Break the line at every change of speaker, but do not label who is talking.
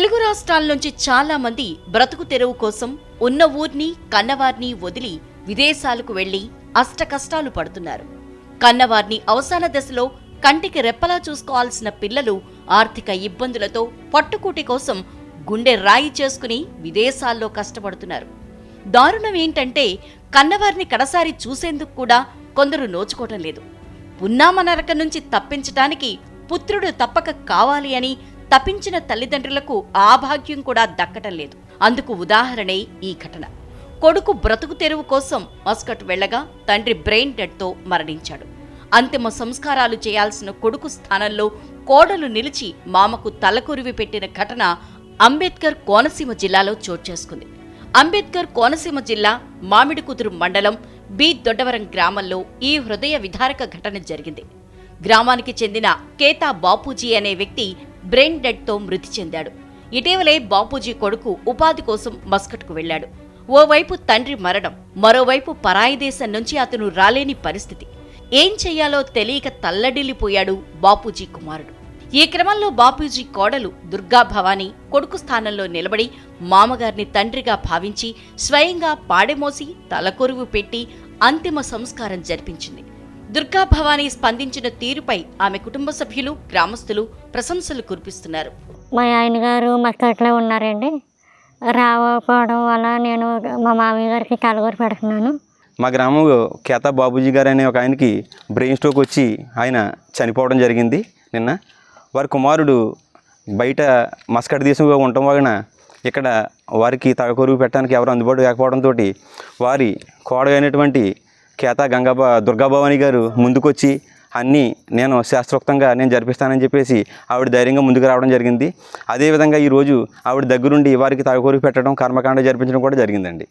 తెలుగు రాష్ట్రాల నుంచి చాలా మంది బ్రతుకు తెరువు కోసం ఉన్న ఊర్ని కన్నవారిని వదిలి విదేశాలకు వెళ్ళి అష్ట కష్టాలు పడుతున్నారు. కన్నవారిని అవసాన దశలో కంటికి రెప్పలా చూసుకోవాల్సిన పిల్లలు ఆర్థిక ఇబ్బందులతో పట్టుకూటి కోసం గుండె రాయి చేసుకుని విదేశాల్లో కష్టపడుతున్నారు. దారుణం ఏంటంటే కన్నవారిని కడసారి చూసేందుకు కూడా కొందరు నోచుకోవటం లేదు. పున్నామ నరక నుంచి తప్పించటానికి పుత్రుడు తప్పక కావాలి అని తపించిన తల్లిదండ్రులకు ఆ భాగ్యం కూడా దక్కటం లేదు. అందుకు ఉదాహరణే ఈ ఘటన. కొడుకు బ్రతుకు తెరువు కోసం మస్కట్ వెళ్ళగా తండ్రి బ్రెయిన్ డెడ్తో మరణించాడు. అంతిమ సంస్కారాలు చేయాల్సిన కొడుకు స్థానంలో కోడలు నిలిచి మామకు తలకొరివి పెట్టిన ఘటన అంబేద్కర్ కోనసీమ జిల్లాలో చోటు చేసుకుంది. అంబేద్కర్ కోనసీమ జిల్లా మామిడికుదురు మండలం బి దొడ్డవరం గ్రామంలో ఈ హృదయ విధారక ఘటన జరిగింది. గ్రామానికి చెందిన కేతా బాపూజీ అనే వ్యక్తి బ్రెయిన్ డెడ్తో మృతి చెందాడు. ఇటీవలే బాపూజీ కొడుకు ఉపాధి కోసం మస్కట్కు వెళ్ళాడు ఓవైపు తండ్రి మరణం మరోవైపు పరాయి దేశం నుంచి అతను రాలేని పరిస్థితి. ఏం చెయ్యాలో తెలియక తల్లడిల్లిపోయాడు బాపూజీ కుమారుడు. ఈ క్రమంలో బాపూజీ కోడలు దుర్గా భవానీ కొడుకు స్థానంలో నిలబడి మామగారిని తండ్రిగా భావించి స్వయంగా పాడెమోసి తలకొరువు పెట్టి అంతిమ సంస్కారం జరిపించింది. దుర్గా భవానీ స్పందించిన తీరుపై ఆమె కుటుంబ సభ్యులు గ్రామస్తులు ప్రశంసలు కురిపిస్తున్నారు.
మా ఆయన గారు మక్కట్లో ఉన్నారండి. రావకపోవడం వల్ల నేను మా మామయ్య గారికి కలగూర పెడుతున్నాను.
మా గ్రామం కేతా బాబూజీ గారు అనే ఒక ఆయనకి బ్రెయిన్ స్ట్రోక్ వచ్చి ఆయన చనిపోవడం జరిగింది నిన్న. వారి కుమారుడు బయట మస్కట్ దేశంగా ఉండటం వలన ఇక్కడ వారికి తగకొరువు పెట్టడానికి ఎవరు అందుబాటు లేకపోవడంతో వారి కోడగైనటువంటి కేత గంగాబా దుర్గాభవాని గారు ముందుకొచ్చి అన్నీ నేను శాస్త్రోక్తంగా నేను జరిపిస్తానని చెప్పేసి ఆవిడ ధైర్యంగా ముందుకు రావడం జరిగింది. అదేవిధంగా ఈరోజు ఆవిడ దగ్గరుండి వారికి తగకూరు పెట్టడం కర్మకాండ జరిపించడం కూడా జరిగిందండి.